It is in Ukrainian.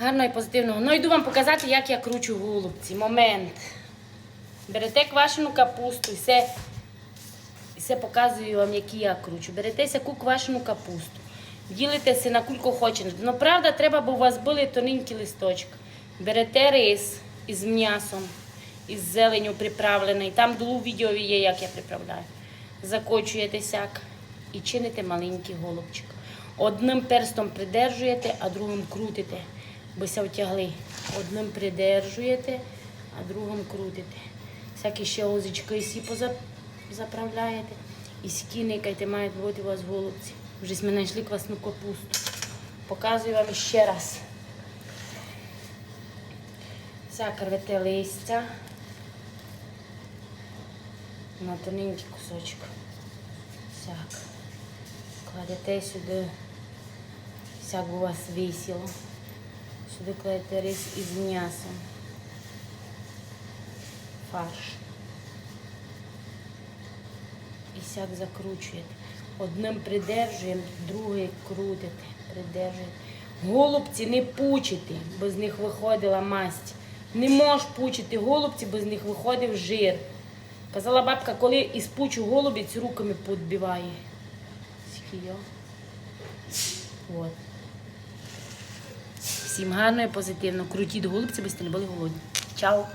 Гарно і позитивно. Ну йду вам показати, як я кручу голубці. Момент. Берете квашену капусту і все, і все показую вам, які я кручу. Берете всяку квашену капусту. Ділитеся на кульку хочете. Ну, правда, треба, бо у вас були тоненькі листочки. Берете рис із м'ясом, із зеленю приправлений. Там долу відео є, як я приправляю. Закочуєте сяк і чините маленький голубчик. Одним перстом придержуєте, а другим крутите, бо ся втягли. Одним придержуєте, а другим крутите. Всякі ще озички сі поза- заправляєте. І скіникайте, мають бути у вас голубці. Вже ми знайшли квасну капусту. Показую вам ще раз. Всяке рвете листя на тоненький кусочок. Всяк. Кладете сюди, всяк у вас висіло. Сюди кладете рис із м'ясом. Фарш. І всяк закручуєте. Одним придержуємо, другий крутите, придержуєте. Голубці не пучити, бо з них виходила масть. Не можеш пучити голубці, бо з них виходив жир. Казала бабка, коли із пучу голубець руками. Скільки? От. Всім гарно і позитивно. Крутіть голубці, бо не були голодні. Чао!